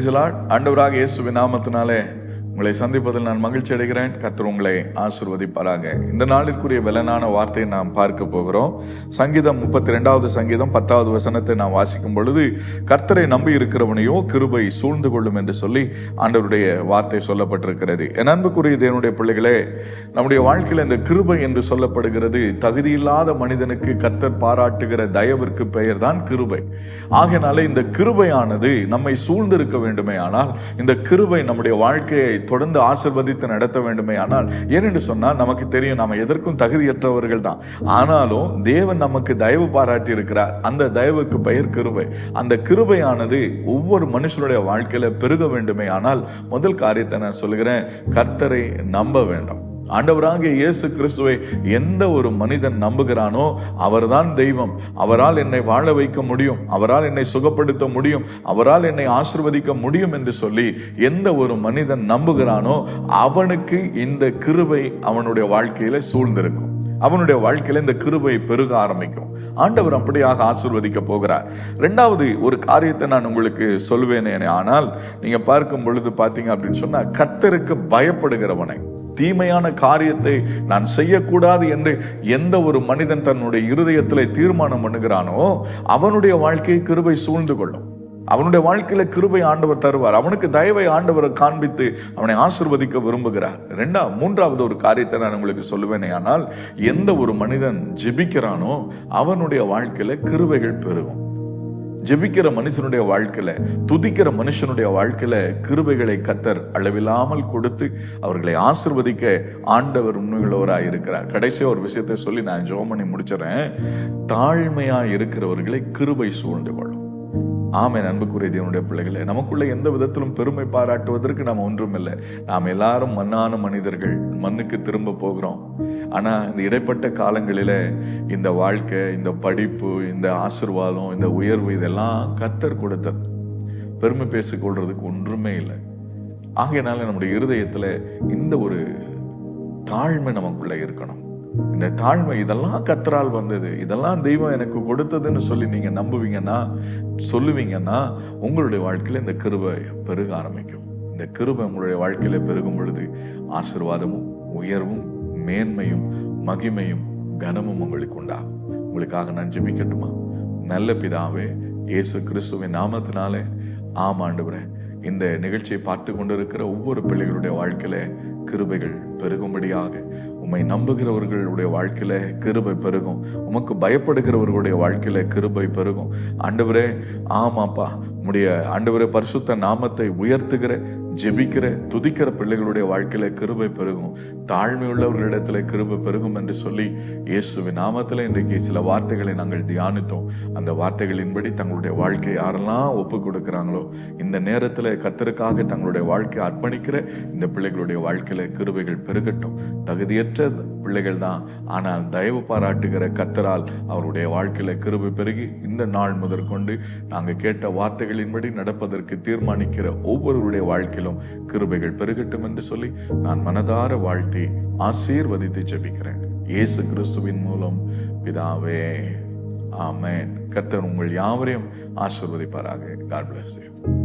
Price lot ஆண்டவராக இயேசுவின் நாமத்தினாலே உங்களை சந்திப்பதில் நான் மகிழ்ச்சி அடைகிறேன். கத்தர் உங்களை ஆசிர்வதிப்பாராக. இந்த நாளிற்குரிய வெலனான வார்த்தையை நாம் பார்க்க போகிறோம். சங்கீதம் முப்பத்தி ரெண்டாவது சங்கீதம் பத்தாவது வசனத்தை நாம் வாசிக்கும் பொழுது கர்த்தரை நம்பி இருக்கிறவனையோ கிருபை சூழ்ந்து கொள்ளும் என்று சொல்லி ஆண்டவருடைய வார்த்தை சொல்லப்பட்டிருக்கிறது. என் அன்புக்குரிய தேவனுடைய பிள்ளைகளே நம்முடைய வாழ்க்கையில் இந்த கிருபை என்று சொல்லப்படுகிறது தகுதியில்லாத மனிதனுக்கு கர்த்தர் பாராட்டுகிற தயவிற்கு பெயர் தான் கிருபை. ஆகையினாலே இந்த கிருபையானது நம்மை சூழ்ந்திருக்க வேண்டுமே ஆனால் இந்த கிருபை நம்முடைய வாழ்க்கையை தொடர்ந்து ஆசிர்வதித்து நடத்த வேண்டுமே ஆனால் ஏனென்று சொன்னால் நமக்கு தெரியும் நாம் எதற்கும் தகுதியற்றவர்கள் தான். ஆனாலும் தேவன் நமக்கு தயவு பாராட்டி இருக்கிறார். அந்த தயவுக்கு பெயர் கிருபை. அந்த கிருபையானது ஒவ்வொரு மனுஷனுடைய வாழ்க்கையில் பெருக வேண்டுமே ஆனால் முதல் காரியத்தை நான் சொல்லுகிறேன் கர்த்தரை நம்ப வேண்டும். ஆண்டவராகிய இயேசு கிறிஸ்துவை எந்த ஒரு மனிதன் நம்புகிறானோ அவர்தான் தெய்வம். அவரால் என்னை வாழ வைக்க முடியும். அவரால் என்னை சுகப்படுத்த முடியும். அவரால் என்னை ஆசிர்வதிக்க முடியும் என்று சொல்லி எந்த ஒரு மனிதன் நம்புகிறானோ அவனுக்கு இந்த கிருபை அவனுடைய வாழ்க்கையில சூழ்ந்திருக்கும். அவனுடைய வாழ்க்கையில இந்த கிருபை பெருக ஆரம்பிக்கும். ஆண்டவர் அப்படியாக ஆசிர்வதிக்க போகிறார். ரெண்டாவது ஒரு காரியத்தை நான் உங்களுக்கு சொல்வேனே ஆனால் நீங்க பார்க்கும் பொழுது பார்த்தீங்க அப்படின்னு சொன்னா கத்தருக்கு பயப்படுகிறவனை. தீமையான காரியத்தை நான் செய்யக்கூடாது என்று எந்த ஒரு மனிதன் தன்னுடைய இருதயத்தில் தீர்மானம் பண்ணுகிறானோ அவனுடைய வாழ்க்கையை கிருபை சூழ்ந்து கொள்ளும். அவனுடைய வாழ்க்கையில கிருபை ஆண்டவர் தருவார். அவனுக்கு தயவை ஆண்டவர் காண்பித்து அவனை ஆசிர்வதிக்க விரும்புகிறார். ரெண்டா மூன்றாவது ஒரு காரியத்தை நான் உங்களுக்கு சொல்லுவேனே ஆனால் எந்த ஒரு மனிதன் ஜெபிக்கிறானோ அவனுடைய வாழ்க்கையில கிருபைகள் பெருகும். ஜெபிக்கிற மனுஷனுடைய வாழ்க்கையில துதிக்கிற மனுஷனுடைய வாழ்க்கையில கிருபைகளை கத்தர் அளவில்லாமல் கொடுத்து அவர்களை ஆசிர்வதிக்க ஆண்டவர் உண்மைகளோராய் இருக்கிறார். கடைசியாக ஒரு விஷயத்தை சொல்லி நான் ஜோமனை முடிச்சிடறேன். தாழ்மையா இருக்கிறவர்களை கிருபை சூழ்ந்து கொள்ளும். ஆமை அன்புக்குரிய தேவனுடைய பிள்ளைகளே நமக்குள்ள எந்த விதத்திலும் பெருமை பாராட்டுவதற்கு நாம் ஒன்றும் இல்லை நாம் எல்லாரும் மண்ணான மனிதர்கள் மண்ணுக்கு திரும்ப போகிறோம். ஆனால் இந்த இடைப்பட்ட காலங்களில் இந்த வாழ்க்கை இந்த படிப்பு இந்த ஆசிர்வாதம் இந்த உயர்வு இதெல்லாம் கத்தர் கொடுத்தது. பெருமை பேசிக்கொள்றதுக்கு ஒன்றுமே இல்லை. ஆகையினால நம்முடைய இருதயத்தில் இந்த ஒரு தாழ்மை நமக்குள்ளே இருக்கணும். இந்த தாழ்மை இதெல்லாம் கத்தரால் வந்தது. இதெல்லாம் தெய்வம் எனக்கு கொடுத்ததுன்னு சொல்லி நீங்க நம்புவீங்கன்னா சொல்லுவீங்கன்னா உங்களுடைய வாழ்க்கையில இந்த கிருபை பெருக ஆரம்பிக்கும். இந்த கிருபை உங்களுடைய வாழ்க்கையில பெருகும் பொழுது ஆசிர்வாதமும் உயர்வும் மேன்மையும் மகிமையும் கனமும் உங்களுக்கு உண்டாகும். உங்களுக்காக நான் ஜெபிக்கட்டுமா? நல்ல பிதாவே இயேசு கிறிஸ்துவின் நாமத்தினாலே ஆமாண்டுகிறேன் இந்த நிகழ்ச்சியை பார்த்து கொண்டிருக்கிற ஒவ்வொரு பிள்ளைகளுடைய வாழ்க்கையில கிருபைகள் பெருகும்படியாக. உம்மை நம்புகிறவர்களுடைய வாழ்க்கையில கிருபை பெருகும். உமக்கு பயப்படுகிறவர்களுடைய வாழ்க்கையில கிருபை பெருகும். ஆண்டவரே ஆமாப்பா. உடைய ஆண்டவரே பரிசுத்த நாமத்தை உயர்த்துகிற ஜெபிக்கிற துதிக்கிற பிள்ளைகளுடைய வாழ்க்கையில கிருபை பெருகும். தாழ்மை உள்ளவர்களிடத்துல கிருபை பெருகும் என்று சொல்லி இயேசுவின் நாமத்துல இன்றைக்கு சில வார்த்தைகளை நாங்கள் தியானித்தோம். அந்த வார்த்தைகளின்படி தங்களுடைய வாழ்க்கை யாரெல்லாம் ஒப்பு கொடுக்கிறாங்களோ இந்த நேரத்துல கத்தருக்காக தங்களுடைய வாழ்க்கையை அர்ப்பணிக்கிற இந்த பிள்ளைகளுடைய வாழ்க்கையில கிருபைகள் பெருகட்டும் தகுதியற்ற பிள்ளைகள் தான். ஆனால் தயவு பாராட்டுகிற கத்தரால் அவருடைய வாழ்க்கையில கிருபை பெருகி இந்த நாள் முதற்கொண்டு நாங்க கேட்ட வார்த்தைகளின்படி நடப்பதற்கு தீர்மானிக்கிற ஒவ்வொருவருடைய வாழ்க்கையிலும் கிருபைகள் பெருகட்டும் என்று சொல்லி நான் மனதார வாழ்த்தி ஆசீர்வதித்து ஜெபிக்கிறேன். இயேசு கிறிஸ்துவின் மூலம் பிதாவே ஆமேன். கர்த்தர் உங்கள் யாவரையும் ஆசீர்வதிப்பாராக. God bless you